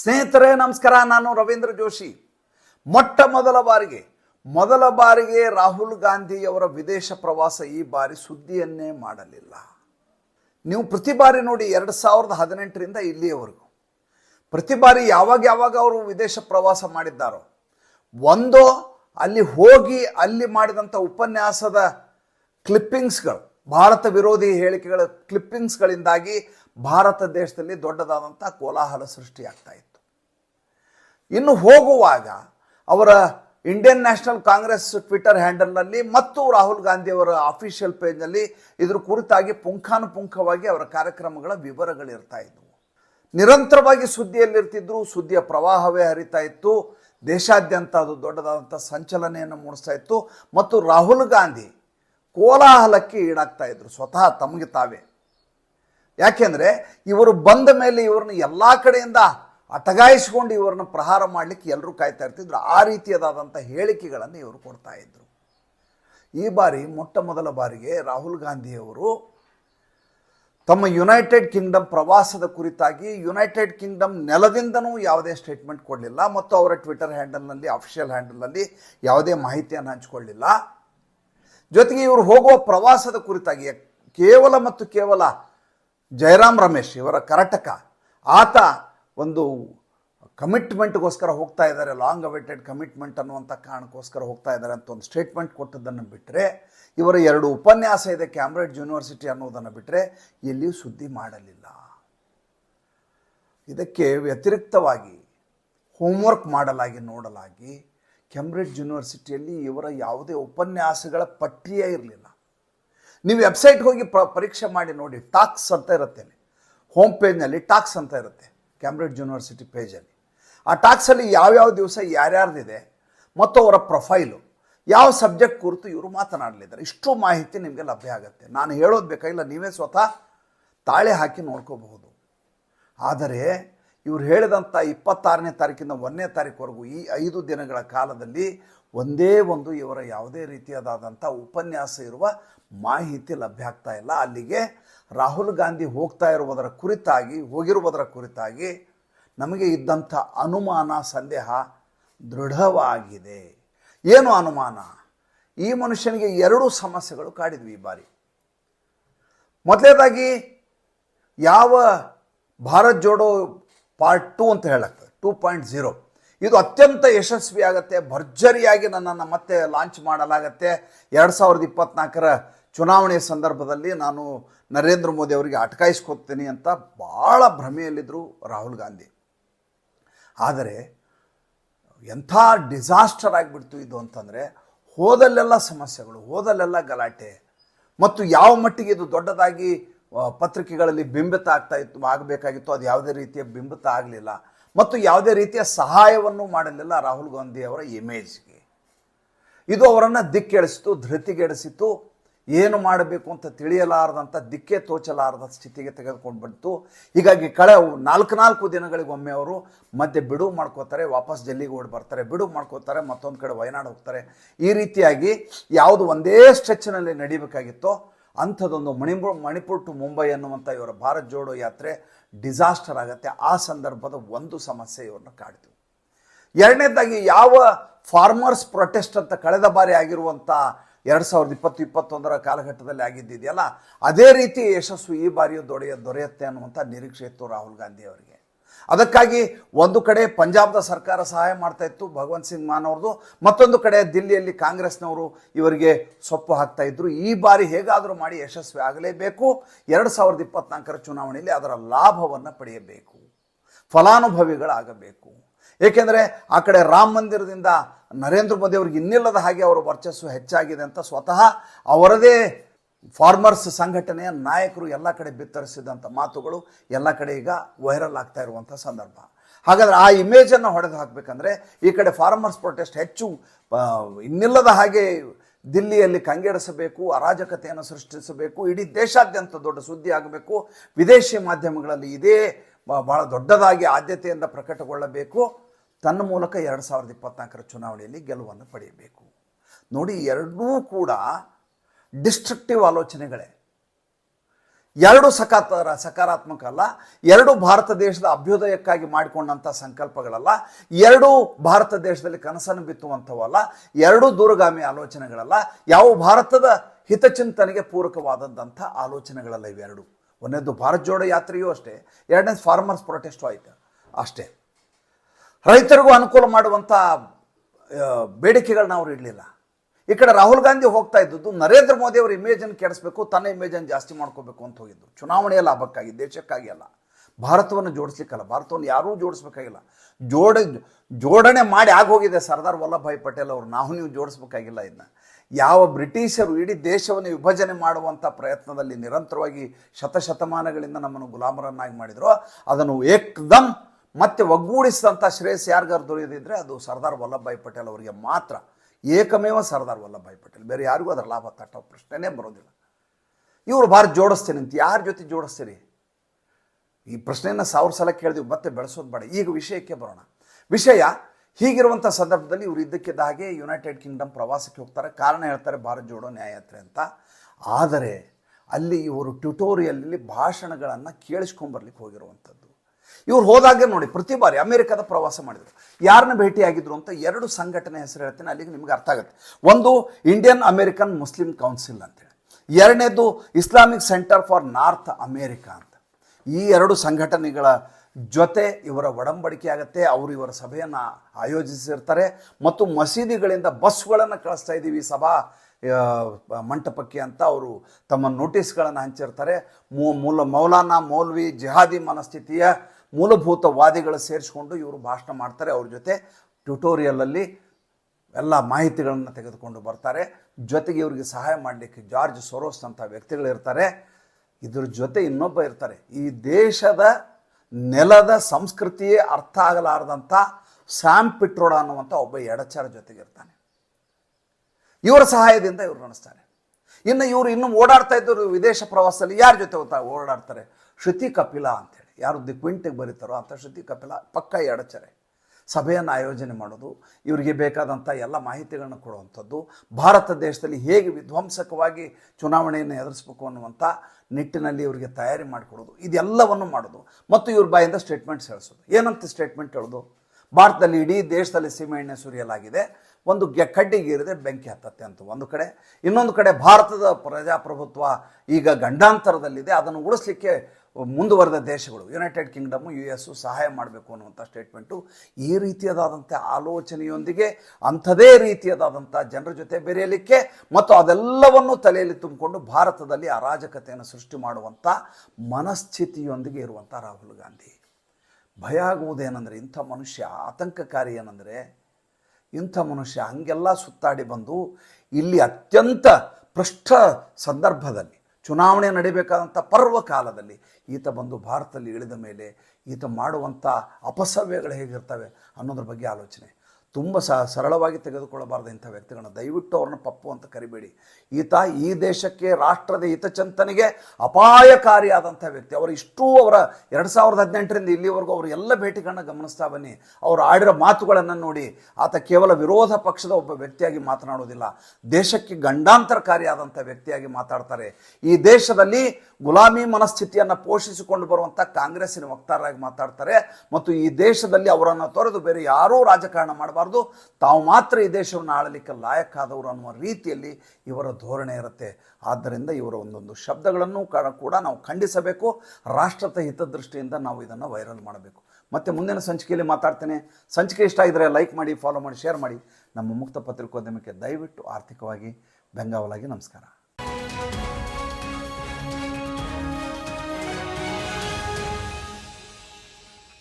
ಸ್ನೇಹಿತರೇ, ನಮಸ್ಕಾರ. ನಾನು ರವೀಂದ್ರ ಜೋಶಿ. ಮೊಟ್ಟ ಮೊದಲ ಬಾರಿಗೆ ಮೊದಲ ಬಾರಿಗೆ ರಾಹುಲ್ ಗಾಂಧಿಯವರ ವಿದೇಶ ಪ್ರವಾಸ ಈ ಬಾರಿ ಸುದ್ದಿಯನ್ನೇ ಮಾಡಲಿಲ್ಲ. ನೀವು ಪ್ರತಿ ಬಾರಿ ನೋಡಿ ಎರಡು ಸಾವಿರದ ಹದಿನೆಂಟರಿಂದ ಇಲ್ಲಿಯವರೆಗೂ. ಪ್ರತಿ ಬಾರಿ ಯಾವಾಗ ಯಾವಾಗ ಅವರು ವಿದೇಶ ಪ್ರವಾಸ ಮಾಡಿದ್ದಾರೋ, ಒಂದೋ ಅಲ್ಲಿ ಹೋಗಿ ಅಲ್ಲಿ ಮಾಡಿದಂಥ ಉಪನ್ಯಾಸದ ಕ್ಲಿಪ್ಪಿಂಗ್ಸ್ಗಳು, ಭಾರತ ವಿರೋಧಿ ಹೇಳಿಕೆಗಳ ಕ್ಲಿಪ್ಪಿಂಗ್ಸ್ಗಳಿಂದಾಗಿ ಭಾರತ ದೇಶದಲ್ಲಿ ದೊಡ್ಡದಾದಂಥ ಕೋಲಾಹಲ ಸೃಷ್ಟಿಯಾಗ್ತಾ ಇತ್ತು. ಇನ್ನು ಹೋಗುವಾಗ ಅವರ ಇಂಡಿಯನ್ ನ್ಯಾಷನಲ್ ಕಾಂಗ್ರೆಸ್ ಟ್ವಿಟರ್ ಹ್ಯಾಂಡಲ್ನಲ್ಲಿ ಮತ್ತು ರಾಹುಲ್ ಗಾಂಧಿಯವರ ಅಫಿಷಿಯಲ್ ಪೇಜ್ನಲ್ಲಿ ಇದ್ರ ಕುರಿತಾಗಿ ಪುಂಖಾನುಪುಂಖವಾಗಿ ಅವರ ಕಾರ್ಯಕ್ರಮಗಳ ವಿವರಗಳಿರ್ತಾ ಇದ್ವು. ನಿರಂತರವಾಗಿ ಸುದ್ದಿಯಲ್ಲಿರ್ತಿದ್ರು, ಸುದ್ದಿಯ ಪ್ರವಾಹವೇ ಹರಿತಾ ಇತ್ತು, ದೇಶಾದ್ಯಂತ ಅದು ದೊಡ್ಡದಾದಂಥ ಸಂಚಲನೆಯನ್ನು ಮೂಡಿಸ್ತಾ ಇತ್ತು ಮತ್ತು ರಾಹುಲ್ ಗಾಂಧಿ ಕೋಲಾಹಲಕ್ಕೆ ಈಡಾಗ್ತಾ ಇದ್ರು, ಸ್ವತಃ ತಮಗೆ ತಾವೇ. ಯಾಕೆಂದರೆ ಇವರು ಬಂದ ಮೇಲೆ ಇವ್ರನ್ನ ಎಲ್ಲ ಕಡೆಯಿಂದ ಅಟಗಾಯಿಸ್ಕೊಂಡು ಇವ್ರನ್ನ ಪ್ರಹಾರ ಮಾಡಲಿಕ್ಕೆ ಎಲ್ಲರೂ ಕಾಯ್ತಾ ಇರ್ತಿದ್ರು. ಆ ರೀತಿಯದಾದಂಥ ಹೇಳಿಕೆಗಳನ್ನು ಇವರು ಕೊಡ್ತಾ ಇದ್ರು. ಈ ಬಾರಿ ಮೊಟ್ಟ ಮೊದಲ ಬಾರಿಗೆ ರಾಹುಲ್ ಗಾಂಧಿಯವರು ತಮ್ಮ ಯುನೈಟೆಡ್ ಕಿಂಗ್ಡಮ್ ಪ್ರವಾಸದ ಕುರಿತಾಗಿ ಯುನೈಟೆಡ್ ಕಿಂಗ್ಡಮ್ ನೆಲದಿಂದನೂ ಯಾವುದೇ ಸ್ಟೇಟ್ಮೆಂಟ್ ಕೊಡಲಿಲ್ಲ ಮತ್ತು ಅವರ ಟ್ವಿಟರ್ ಹ್ಯಾಂಡಲ್ನಲ್ಲಿ, ಅಫಿಷಿಯಲ್ ಹ್ಯಾಂಡಲ್ನಲ್ಲಿ ಯಾವುದೇ ಮಾಹಿತಿಯನ್ನು ಹಂಚಿಕೊಳ್ಳಿಲ್ಲ. ಜೊತೆಗೆ ಇವರು ಹೋಗುವ ಪ್ರವಾಸದ ಕುರಿತಾಗಿ ಕೇವಲ ಮತ್ತು ಕೇವಲ ಜಯರಾಮ್ ರಮೇಶ್ ಇವರ ಕರಟಕ, ಆತ ಒಂದು ಕಮಿಟ್ಮೆಂಟ್ಗೋಸ್ಕರ ಹೋಗ್ತಾ ಇದ್ದಾರೆ ಲಾಂಗ್ ಅವೇಟೆಡ್ ಕಮಿಟ್ಮೆಂಟ್ ಅನ್ನುವಂಥ ಕಾರಣಕ್ಕೋಸ್ಕರ ಹೋಗ್ತಾ ಇದ್ದಾರೆ ಅಂತ ಒಂದು ಸ್ಟೇಟ್ಮೆಂಟ್ ಕೊಟ್ಟದ್ದನ್ನು ಬಿಟ್ಟರೆ ಇವರ ಎರಡು ಉಪನ್ಯಾಸ ಇದೆ ಕ್ಯಾಂಬ್ರಿಡ್ಜ್ ಯೂನಿವರ್ಸಿಟಿ ಅನ್ನೋದನ್ನು ಬಿಟ್ಟರೆ ಎಲ್ಲಿಯೂ ಸುದ್ದಿ ಮಾಡಲಿಲ್ಲ. ಇದಕ್ಕೆ ವ್ಯತಿರಿಕ್ತವಾಗಿ ಹೋಮ್ವರ್ಕ್ ಮಾಡಲಾಗಿ ನೋಡಲಾಗಿ ಕ್ಯಾಂಬ್ರಿಡ್ಜ್ ಯೂನಿವರ್ಸಿಟಿಯಲ್ಲಿ ಇವರ ಯಾವುದೇ ಉಪನ್ಯಾಸಗಳ ಪಟ್ಟಿಯೇ ಇರಲಿಲ್ಲ. ನೀವು ವೆಬ್ಸೈಟ್ ಹೋಗಿ ಪ್ರ ಪರೀಕ್ಷೆ ಮಾಡಿ ನೋಡಿ ಟಾಕ್ಸ್ ಅಂತ ಇರುತ್ತೆ ಹೋಮ್ ಪೇಜ್ನಲ್ಲಿ ಟಾಕ್ಸ್ ಅಂತ ಇರುತ್ತೆ. ಕ್ಯಾಂಬ್ರಿಡ್ಜ್ ಯೂನಿವರ್ಸಿಟಿ ಪೇಜಲ್ಲಿ ಆ ಟಾಕ್ಸಲ್ಲಿ ಯಾವ್ಯಾವ ದಿವಸ ಯಾರ್ಯಾರ್ದಿದೆ, ಮತ್ತು ಅವರ ಪ್ರೊಫೈಲು ಯಾವ ಸಬ್ಜೆಕ್ಟ್ ಕುರಿತು ಇವರು ಮಾತನಾಡಲಿದ್ದಾರೆ, ಇಷ್ಟು ಮಾಹಿತಿ ನಿಮಗೆ ಲಭ್ಯ ಆಗುತ್ತೆ. ನಾನು ಹೇಳೋದು ಬೇಕಾಗಿಲ್ಲ ನೀವೇ ಸ್ವತಃ ತಾಳೆ ಹಾಕಿ ನೋಡ್ಕೋಬಹುದು. ಆದರೆ ಇವರು ಹೇಳಿದಂಥ ಇಪ್ಪತ್ತಾರನೇ ತಾರೀಕಿಂದ ಒಂದನೇ ತಾರೀಕುವರೆಗೂ ಈ ಐದು ದಿನಗಳ ಕಾಲದಲ್ಲಿ ಒಂದೇ ಒಂದು ಇವರ ಯಾವುದೇ ರೀತಿಯಾದಂಥ ಉಪನ್ಯಾಸ ಇರುವ ಮಾಹಿತಿ ಲಭ್ಯ ಆಗ್ತಾ ಇಲ್ಲ. ಅಲ್ಲಿಗೆ ರಾಹುಲ್ ಗಾಂಧಿ ಹೋಗ್ತಾ ಇರುವುದರ ಕುರಿತಾಗಿ, ಹೋಗಿರುವುದರ ಕುರಿತಾಗಿ ನಮಗೆ ಇದ್ದಂಥ ಅನುಮಾನ, ಸಂದೇಹ ದೃಢವಾಗಿದೆ. ಏನು ಅನುಮಾನ? ಈ ಮನುಷ್ಯನಿಗೆ ಎರಡು ಸಮಸ್ಯೆಗಳು ಕಾಡಿದ್ವಿ ಈ ಬಾರಿ. ಮೊದಲನೇದಾಗಿ ಯಾವ ಭಾರತ್ ಜೋಡೋ ಪಾರ್ಟ್ ಟು ಅಂತ ಹೇಳಾಗ್ತದೆ ಟೂ ಪಾಯಿಂಟ್ ಝೀರೋ. ಇದು ಅತ್ಯಂತ ಯಶಸ್ವಿ ಆಗುತ್ತೆ, ಭರ್ಜರಿಯಾಗಿ ನನ್ನನ್ನು ಮತ್ತೆ ಲಾಂಚ್ ಮಾಡಲಾಗತ್ತೆ. ಎರಡು ಸಾವಿರದ ಇಪ್ಪತ್ನಾಲ್ಕರ ಚುನಾವಣೆಯ ಸಂದರ್ಭದಲ್ಲಿ ನಾನು ನರೇಂದ್ರ ಮೋದಿ ಅವರಿಗೆ ಅಟಕಾಯಿಸ್ಕೊತೀನಿ ಅಂತ ಭಾಳ ಭ್ರಮೆಯಲ್ಲಿದ್ದರು ರಾಹುಲ್ ಗಾಂಧಿ. ಆದರೆ ಎಂಥ ಡಿಸಾಸ್ಟರ್ ಆಗಿಬಿಡ್ತು ಇದು ಅಂತಂದರೆ ಹೋದಲ್ಲೆಲ್ಲ ಸಮಸ್ಯೆಗಳು, ಹೋದಲ್ಲೆಲ್ಲ ಗಲಾಟೆ. ಮತ್ತು ಯಾವ ಮಟ್ಟಿಗೆ ಇದು ದೊಡ್ಡದಾಗಿ ಪತ್ರಿಕೆಗಳಲ್ಲಿ ಬಿಂಬಿತ ಆಗ್ತಾ ಇತ್ತು, ಆಗಬೇಕಾಗಿತ್ತು, ಅದು ಯಾವುದೇ ರೀತಿಯ ಬಿಂಬಿತ ಆಗಲಿಲ್ಲ. ಮತ್ತು ಯಾವುದೇ ರೀತಿಯ ಸಹಾಯವನ್ನು ಮಾಡಲಿಲ್ಲ ರಾಹುಲ್ ಗಾಂಧಿ ಅವರ ಇಮೇಜ್ಗೆ ಇದು ಅವರನ್ನು ದಿಕ್ಕೆಡಿಸಿತು ಧೃತಿಗೆಡಿಸಿತು. ಏನು ಮಾಡಬೇಕು ಅಂತ ತಿಳಿಯಲಾರದಂಥ ದಿಕ್ಕೆ ತೋಚಲಾರದ ಸ್ಥಿತಿಗೆ ತೆಗೆದುಕೊಂಡು ಬಂತು. ಹೀಗಾಗಿ ಕಳೆ, ನಾಲ್ಕು ನಾಲ್ಕು ದಿನಗಳಿಗೊಮ್ಮೆ ಅವರು ಮತ್ತೆ ಬಿಡುವು ಮಾಡ್ಕೋತಾರೆ, ವಾಪಸ್ ಜಲ್ಲಿಗೆ ಓಡಿ ಬರ್ತಾರೆ ಬಿಡುವು ಮಾಡ್ಕೋತಾರೆ, ಮತ್ತೊಂದು ಕಡೆ ವಯನಾಡು ಹೋಗ್ತಾರೆ. ಈ ರೀತಿಯಾಗಿ ಯಾವುದು ಒಂದೇ ಸ್ಟ್ರೆಚ್ನಲ್ಲಿ ನಡಿಬೇಕಾಗಿತ್ತೋ ಅಂಥದ್ದೊಂದು ಮಣಿಪುರ್ ಮಣಿಪುರ್ ಟು ಮುಂಬೈ ಅನ್ನುವಂಥ ಇವರ ಭಾರತ್ ಜೋಡೋ ಯಾತ್ರೆ ಡಿಸಾಸ್ಟರ್ ಆಗುತ್ತೆ. ಆ ಸಂದರ್ಭದ ಒಂದು ಸಮಸ್ಯೆ ಇವ್ರನ್ನ ಕಾಡ್ತು ಎರಡನೇದಾಗಿ ಯಾವ ಫಾರ್ಮರ್ಸ್ ಪ್ರೊಟೆಸ್ಟ್ ಅಂತ ಕಳೆದ ಬಾರಿ ಆಗಿರುವಂಥ ಎರಡು ಸಾವಿರದ ಇಪ್ಪತ್ತು, ಇಪ್ಪತ್ತೊಂದರ ಕಾಲಘಟ್ಟದಲ್ಲಿ ಆಗಿದ್ದಿದೆಯಲ್ಲ, ಅದೇ ರೀತಿ ಯಶಸ್ಸು ಈ ಬಾರಿಯೂ ದೊರೆಯ ದೊರೆಯುತ್ತೆ ಅನ್ನುವಂಥ ನಿರೀಕ್ಷೆ ಇತ್ತು ರಾಹುಲ್ ಗಾಂಧಿ ಅವರಿಗೆ. ಅದಕ್ಕಾಗಿ ಒಂದು ಕಡೆ ಪಂಜಾಬ್ದ ಸರ್ಕಾರ ಸಹಾಯ ಮಾಡ್ತಾ ಇತ್ತು ಭಗವಂತ್ ಸಿಂಗ್ ಮಾನ್ ಅವ್ರದ್ದು ಮತ್ತೊಂದು ಕಡೆ ದಿಲ್ಲಿಯಲ್ಲಿ ಕಾಂಗ್ರೆಸ್ನವರು ಇವರಿಗೆ ಸೊಪ್ಪು ಹಾಕ್ತಾ ಇದ್ರು. ಈ ಬಾರಿ ಹೇಗಾದರೂ ಮಾಡಿ ಯಶಸ್ವಿ ಆಗಲೇಬೇಕು. ಎರಡು ಸಾವಿರದ ಇಪ್ಪತ್ನಾಲ್ಕರ ಚುನಾವಣೆಯಲ್ಲಿ ಅದರ ಲಾಭವನ್ನು ಪಡೆಯಬೇಕು. ಫಲಾನುಭವಿಗಳಾಗಬೇಕು. ಏಕೆಂದರೆ ಆ ಕಡೆ ರಾಮ ಮಂದಿರದಿಂದ ನರೇಂದ್ರ ಮೋದಿ ಅವ್ರಿಗೆ ಇನ್ನಿಲ್ಲದ ಹಾಗೆ ಅವರ ವರ್ಚಸ್ಸು ಹೆಚ್ಚಾಗಿದೆ ಅಂತ ಸ್ವತಃ ಅವರದೇ ಫಾರ್ಮರ್ಸ್ ಸಂಘಟನೆಯ ನಾಯಕರು ಎಲ್ಲ ಕಡೆ ಬಿತ್ತರಿಸಿದಂಥ ಮಾತುಗಳು ಎಲ್ಲ ಕಡೆ ಈಗ ವೈರಲ್ ಆಗ್ತಾ ಇರುವಂಥ ಸಂದರ್ಭ. ಹಾಗಾದರೆ ಆ ಇಮೇಜನ್ನು ಹೊಡೆದು ಹಾಕಬೇಕಂದ್ರೆ ಈ ಕಡೆ ಫಾರ್ಮರ್ಸ್ ಪ್ರೊಟೆಸ್ಟ್ ಹೆಚ್ಚು ಇನ್ನಿಲ್ಲದ ಹಾಗೆ ದಿಲ್ಲಿಯಲ್ಲಿ ಕಂಗೆಡಿಸಬೇಕು, ಅರಾಜಕತೆಯನ್ನು ಸೃಷ್ಟಿಸಬೇಕು, ಇಡೀ ದೇಶಾದ್ಯಂತ ದೊಡ್ಡ ಸುದ್ದಿ ಆಗಬೇಕು, ವಿದೇಶಿ ಮಾಧ್ಯಮಗಳಲ್ಲಿ ಇದೇ ಬಹಳ ದೊಡ್ಡದಾಗಿ ಆದ್ಯತೆಯಿಂದ ಪ್ರಕಟಗೊಳ್ಳಬೇಕು. ತನ್ನ ಮೂಲಕ ಎರಡು ಸಾವಿರದ ಇಪ್ಪತ್ನಾಲ್ಕರ ಚುನಾವಣೆಯಲ್ಲಿ ಗೆಲುವನ್ನು ಪಡೆಯಬೇಕು. ನೋಡಿ ಎರಡೂ ಕೂಡ ಡಿಸ್ಟ್ರಕ್ಟಿವ್ ಆಲೋಚನೆಗಳೇ. ಎರಡು ಸಕಾತರ ಸಕಾರಾತ್ಮಕ ಅಲ್ಲ, ಎರಡು ಭಾರತ ದೇಶದ ಅಭ್ಯುದಯಕ್ಕಾಗಿ ಮಾಡಿಕೊಂಡಂಥ ಸಂಕಲ್ಪಗಳಲ್ಲ, ಎರಡೂ ಭಾರತ ದೇಶದಲ್ಲಿ ಕನಸನ್ನು ಬಿತ್ತುವಂಥವಲ್ಲ ಎರಡೂ ದೂರಗಾಮಿ ಆಲೋಚನೆಗಳಲ್ಲ, ಯಾವ ಭಾರತದ ಹಿತಚಿಂತನೆಗೆ ಪೂರಕವಾದಂಥ ಆಲೋಚನೆಗಳಲ್ಲ ಇವೆರಡು. ಒಂದನೇದು ಭಾರತ್ ಜೋಡೋ ಯಾತ್ರೆಯೂ ಅಷ್ಟೇ, ಎರಡನೇದು ಫಾರ್ಮರ್ಸ್ ಪ್ರೊಟೆಸ್ಟು ಆಯಿತು ಅಷ್ಟೇ. ರೈತರಿಗೂ ಅನುಕೂಲ ಮಾಡುವಂಥ ಬೇಡಿಕೆಗಳನ್ನ ಅವರು ಇಡಲಿಲ್ಲ. ಈ ಕಡೆ ರಾಹುಲ್ ಗಾಂಧಿ ಹೋಗ್ತಾ ಇದ್ದದ್ದು ನರೇಂದ್ರ ಮೋದಿ ಅವರ ಇಮೇಜನ್ನು ಕೆಡಿಸ್ಬೇಕು, ತನ್ನ ಇಮೇಜನ್ನು ಜಾಸ್ತಿ ಮಾಡ್ಕೋಬೇಕು ಅಂತ ಹೋಗಿದ್ದು. ಚುನಾವಣೆಯ ಲಾಭಕ್ಕಾಗಿ ದೇಶಕ್ಕಾಗಿ ಅಲ್ಲ. ಭಾರತವನ್ನು ಜೋಡಿಸ್ಲಿಕ್ಕಲ್ಲ, ಭಾರತವನ್ನು ಯಾರೂ ಜೋಡಿಸ್ಬೇಕಾಗಿಲ್ಲ. ಜೋಡ, ಜೋಡಣೆ ಮಾಡಿ ಆಗೋಗಿದೆ ಸರ್ದಾರ್ ವಲ್ಲಭಾಯ್ ಪಟೇಲ್ ಅವರು, ನಾವು ನೀವು ಜೋಡಿಸ್ಬೇಕಾಗಿಲ್ಲ ಇದನ್ನ ಯಾವ ಬ್ರಿಟಿಷರು ಇಡೀ ದೇಶವನ್ನು ವಿಭಜನೆ ಮಾಡುವಂಥ ಪ್ರಯತ್ನದಲ್ಲಿ ನಿರಂತರವಾಗಿ ಶತಶತಮಾನಗಳಿಂದ ನಮ್ಮನ್ನು ಗುಲಾಮರನ್ನಾಗಿ ಮಾಡಿದ್ರು. ಅದನ್ನು ಏಕ್ದಮ್ ಮತ್ತೆ ಒಗ್ಗೂಡಿಸಿದಂಥ ಶ್ರೇಯಸ್ ಯಾರಿಗಾರು ದೊರೆಯದಿದ್ದರೆ ಅದು ಸರ್ದಾರ್ ವಲ್ಲಭಾಯ್ ಪಟೇಲ್ ಅವರಿಗೆ ಮಾತ್ರ. ಏಕಮೇವ ಸರ್ದಾರ್ ವಲ್ಲಭಾಯಿ ಪಟೇಲ್. ಬೇರೆ ಯಾರಿಗೂ ಅದರ ಲಾಭ ತಟ್ಟೋ ಪ್ರಶ್ನೆನೇ ಬರೋದಿಲ್ಲ. ಇವರು ಭಾರತ ಜೋಡಿಸ್ತೀನಿ ಅಂತ, ಯಾರ ಜೊತೆ ಜೋಡಿಸ್ತೀರಿ? ಈ ಪ್ರಶ್ನೆಯನ್ನು ಸಾವಿರ ಸಲ ಕೇಳಿದ್ವಿ, ಮತ್ತೆ ಬೆಳೆಸೋದು ಬೇಡ. ಈಗ ವಿಷಯಕ್ಕೆ ಬರೋಣ. ವಿಷಯ ಹೀಗಿರುವಂಥ ಸಂದರ್ಭದಲ್ಲಿ ಇವರು ಇದ್ದಕ್ಕಿದ್ದ ಹಾಗೆ ಯುನೈಟೆಡ್ ಕಿಂಗ್ಡಮ್ ಪ್ರವಾಸಕ್ಕೆ ಹೋಗ್ತಾರೆ. ಕಾರಣ ಹೇಳ್ತಾರೆ, ಭಾರತ ಜೋಡೋ ನ್ಯಾಯಯಾತ್ರೆ ಅಂತ. ಆದರೆ, ಅಲ್ಲಿ ಇವರು ಟ್ಯುಟೋರಿಯಲ್ಲಿ ಭಾಷಣಗಳನ್ನು ಕೇಳಿಸ್ಕೊಂಬರ್ಲಿಕ್ಕೆ ಹೋಗಿರುವಂಥದ್ದು. ಇವ್ರು ಹೋದಾಗ ನೋಡಿ, ಪ್ರತಿ ಬಾರಿ ಅಮೆರಿಕದ ಪ್ರವಾಸ ಮಾಡಿದರು. ಯಾರನ್ನ ಭೇಟಿಯಾಗಿದ್ರು ಅಂತ ಎರಡು ಸಂಘಟನೆ ಹೆಸರು ಹೇಳ್ತೇನೆ, ಅಲ್ಲಿಗೆ ನಿಮ್ಗೆ ಅರ್ಥ ಆಗುತ್ತೆ. ಒಂದು ಇಂಡಿಯನ್ ಅಮೆರಿಕನ್ ಮುಸ್ಲಿಂ ಕೌನ್ಸಿಲ್ ಅಂತೇಳಿ. ಎರಡನೇದು Islamic centre for North America ಅಂತ. ಈ ಎರಡು ಸಂಘಟನೆಗಳ ಜೊತೆ ಇವರ ಒಡಂಬಡಿಕೆ ಆಗುತ್ತೆ, ಅವರು ಇವರ ಸಭೆಯನ್ನು ಆಯೋಜಿಸಿರ್ತಾರೆ, ಮತ್ತು ಮಸೀದಿಗಳಿಂದ ಬಸ್ಗಳನ್ನು ಕಳಿಸ್ತಾ ಇದ್ದೀವಿ ಸಭಾ ಮಂಟಪಕ್ಕೆ ಅಂತ ಅವರು ತಮ್ಮ ನೋಟಿಸ್ಗಳನ್ನು ಹಂಚಿರ್ತಾರೆ. ಮೂಲ ಮೌಲಾನಾ ಮೌಲ್ವಿ ಜಿಹಾದಿ ಮನಸ್ಥಿತಿಯ ಮೂಲಭೂತವಾದಿಗಳು ಸೇರಿಸ್ಕೊಂಡು ಇವರು ಭಾಷಣ ಮಾಡ್ತಾರೆ. ಅವ್ರ ಜೊತೆ ಟ್ಯುಟೋರಿಯಲಲ್ಲಿ ಎಲ್ಲ ಮಾಹಿತಿಗಳನ್ನು ತೆಗೆದುಕೊಂಡು ಬರ್ತಾರೆ. ಜೊತೆಗೆ ಇವರಿಗೆ ಸಹಾಯ ಮಾಡಲಿಕ್ಕೆ ಜಾರ್ಜ್ ಸೊರೋಸ್ ಅಂತ ವ್ಯಕ್ತಿಗಳಿರ್ತಾರೆ ಇದ್ರ ಜೊತೆ ಇನ್ನೊಬ್ಬ ಇರ್ತಾರೆ. ಈ ದೇಶದ ನೆಲದ ಸಂಸ್ಕೃತಿಯೇ ಅರ್ಥ ಆಗಲಾರದಂಥ ಸ್ಯಾಮ್ ಪಿಟ್ರೋಡ ಅನ್ನುವಂಥ ಒಬ್ಬ ಎಡಚಾರ ಜೊತೆಗಿರ್ತಾನೆ ಇವರ ಸಹಾಯದಿಂದ ಇವರು ನಡೆಸ್ತಾರೆ ಇನ್ನು ಇವರು ಇನ್ನೂ ಓಡಾಡ್ತಾ ಇದ್ದರು ವಿದೇಶ ಪ್ರವಾಸದಲ್ಲಿ ಯಾರ ಜೊತೆ ಓಡಾಡ್ತಾರೆ? ಶ್ರುತಿ ಕಪಿಲಾ ಅಂತೇಳಿ ಯಾರು ದಿ ಕ್ವಿಂಟಿಗೆ ಬರೀತಾರೋ ಶ್ರುತಿ ಕಪಿಲ ಪಕ್ಕ ಎಡಚರೆ. ಸಭೆಯನ್ನು ಆಯೋಜನೆ ಮಾಡೋದು, ಇವರಿಗೆ ಬೇಕಾದಂಥ ಎಲ್ಲ ಮಾಹಿತಿಗಳನ್ನು ಕೊಡುವಂಥದ್ದು, ಭಾರತ ದೇಶದಲ್ಲಿ ಹೇಗೆ ವಿಧ್ವಂಸಕವಾಗಿ ಚುನಾವಣೆಯನ್ನು ಎದುರಿಸಬೇಕು ಅನ್ನುವಂಥ ನಿಟ್ಟಿನಲ್ಲಿ ಇವರಿಗೆ ತಯಾರಿ ಮಾಡಿಕೊಡೋದು. ಇದೆಲ್ಲವನ್ನು ಮಾಡೋದು. ಮತ್ತು ಇವ್ರ ಬಾಯಿಂದ ಸ್ಟೇಟ್ಮೆಂಟ್ಸ್ ಹೇಳಿಸೋದು. ಏನಂತ ಸ್ಟೇಟ್ಮೆಂಟ್ ಹೇಳೋದು? ಭಾರತದಲ್ಲಿ ಇಡೀ ದೇಶದಲ್ಲಿ ಸೀಮೆಎಣ್ಣೆ ಸುರಿಯಲಾಗಿದೆ. ಒಂದು ಗೆ ಕಡ್ಡಿಗೀರಿದೆ ಬೆಂಕಿ ಹತ್ತತ್ತೆ ಅಂತ ಒಂದು ಕಡೆ. ಇನ್ನೊಂದು ಕಡೆ ಭಾರತದ ಪ್ರಜಾಪ್ರಭುತ್ವ ಈಗ ಗಂಡಾಂತರದಲ್ಲಿದೆ. ಅದನ್ನು ಉಳಿಸ್ಲಿಕ್ಕೆ ಮುಂದುವರೆದ ದೇಶಗಳು ಯುನೈಟೆಡ್ ಕಿಂಗ್ಡಮ್ ಯು ಎಸ್ಸು ಸಹಾಯ ಮಾಡಬೇಕು ಅನ್ನುವಂಥ ಸ್ಟೇಟ್ಮೆಂಟು ಈ ರೀತಿಯಾದಂಥ ಆಲೋಚನೆಯೊಂದಿಗೆ, ಅಂಥದೇ ರೀತಿಯಾದಂಥ ಜನರ ಜೊತೆ ಬೆರೆಯಲಿಕ್ಕೆ ಮತ್ತು ಅದೆಲ್ಲವನ್ನು ತಲೆಯಲ್ಲಿ ತುಂಬಿಕೊಂಡು ಭಾರತದಲ್ಲಿ ಅರಾಜಕತೆಯನ್ನು ಸೃಷ್ಟಿ ಮಾಡುವಂಥ ಮನಸ್ಥಿತಿಯೊಂದಿಗೆ ಇರುವಂಥ ರಾಹುಲ್ ಗಾಂಧಿ. ಭಯ ಆಗುವುದೇನೆಂದರೆ ಇಂಥ ಮನುಷ್ಯ ಆತಂಕಕಾರಿ ಏನಂದರೆ, ಇಂಥ ಮನುಷ್ಯ ಹಂಗೆಲ್ಲ ಸುತ್ತಾಡಿ ಬಂದು ಇಲ್ಲಿ ಅತ್ಯಂತ ಪೃಷ್ಠ ಸಂದರ್ಭದಲ್ಲಿ ಚುನಾವಣೆ ನಡಿಬೇಕಾದಂಥ ಪರ್ವ ಕಾಲದಲ್ಲಿ ಈತ ಬಂದು ಭಾರತದಲ್ಲಿ ಇಳಿದ ಮೇಲೆ ಈತ ಮಾಡುವಂಥ ಅಪಸವ್ಯಗಳು ಹೇಗಿರ್ತವೆ ಅನ್ನೋದ್ರ ಬಗ್ಗೆ ಆಲೋಚನೆ. ತುಂಬ ಸ ಸರಳವಾಗಿ ತೆಗೆದುಕೊಳ್ಳಬಾರ್ದು ಇಂಥ ವ್ಯಕ್ತಿಗಳನ್ನ. ದಯವಿಟ್ಟು ಅವ್ರನ್ನ ಪಪ್ಪು ಅಂತ ಕರಿಬೇಡಿ. ಈತ ಈ ದೇಶಕ್ಕೆ, ರಾಷ್ಟ್ರದ ಹಿತಚಿಂತನೆಗೆ ಅಪಾಯಕಾರಿಯಾದಂಥ ವ್ಯಕ್ತಿ. ಅವರು ಇಷ್ಟು ಅವರ ಎರಡು ಸಾವಿರದ ಹದಿನೆಂಟರಿಂದ ಇಲ್ಲಿವರೆಗೂ ಅವರು ಎಲ್ಲ ಭೇಟಿಗಳನ್ನ ಗಮನಿಸ್ತಾ ಬನ್ನಿ. ಅವರು ಆಡಿರೋ ಮಾತುಗಳನ್ನು ನೋಡಿ. ಆತ ಕೇವಲ ವಿರೋಧ ಪಕ್ಷದ ಒಬ್ಬ ವ್ಯಕ್ತಿಯಾಗಿ ಮಾತನಾಡೋದಿಲ್ಲ ದೇಶಕ್ಕೆ ಗಂಡಾಂತರಕಾರಿಯಾದಂಥ ವ್ಯಕ್ತಿಯಾಗಿ ಮಾತಾಡ್ತಾರೆ. ಈ ದೇಶದಲ್ಲಿ ಗುಲಾಮಿ ಮನಸ್ಥಿತಿಯನ್ನು ಪೋಷಿಸಿಕೊಂಡು ಬರುವಂಥ ಕಾಂಗ್ರೆಸ್ಸಿನ ವಕ್ತಾರರಾಗಿ ಮಾತಾಡ್ತಾರೆ. ಮತ್ತು ಈ ದೇಶದಲ್ಲಿ ಅವರನ್ನು ತೊರೆದು ಬೇರೆ ಯಾರೂ ರಾಜಕಾರಣ ಮಾಡಬಾರ್ದು. ತಾವು ಮಾತ್ರ ಈ ದೇಶವನ್ನು ಆಳಲಿಕ್ಕೆ ಲಾಯಕ್ಕಾದವರು ಅನ್ನುವ ರೀತಿಯಲ್ಲಿ ಇವರ ಧೋರಣೆ ಇರುತ್ತೆ. ಆದ್ದರಿಂದ ಇವರ ಒಂದೊಂದು ಶಬ್ದಗಳನ್ನು ಕೂಡ ನಾವು ಖಂಡಿಸಬೇಕು. ರಾಷ್ಟ್ರದ ಹಿತದೃಷ್ಟಿಯಿಂದ ನಾವು ಇದನ್ನು ವೈರಲ್ ಮಾಡಬೇಕು. ಮತ್ತೆ ಮುಂದಿನ ಸಂಚಿಕೆಯಲ್ಲಿ ಮಾತಾಡ್ತೇನೆ. ಸಂಚಿಕೆ ಇಷ್ಟ ಇದ್ದರೆ ಲೈಕ್ ಮಾಡಿ, ಫಾಲೋ ಮಾಡಿ, ಶೇರ್ ಮಾಡಿ. ನಮ್ಮ ಮುಕ್ತ ಪತ್ರಿಕೋದ್ಯಮಕ್ಕೆ ದಯವಿಟ್ಟು ಆರ್ಥಿಕವಾಗಿ, ಬೆಂಗಾವಲಾಗಿ ನಮಸ್ಕಾರ.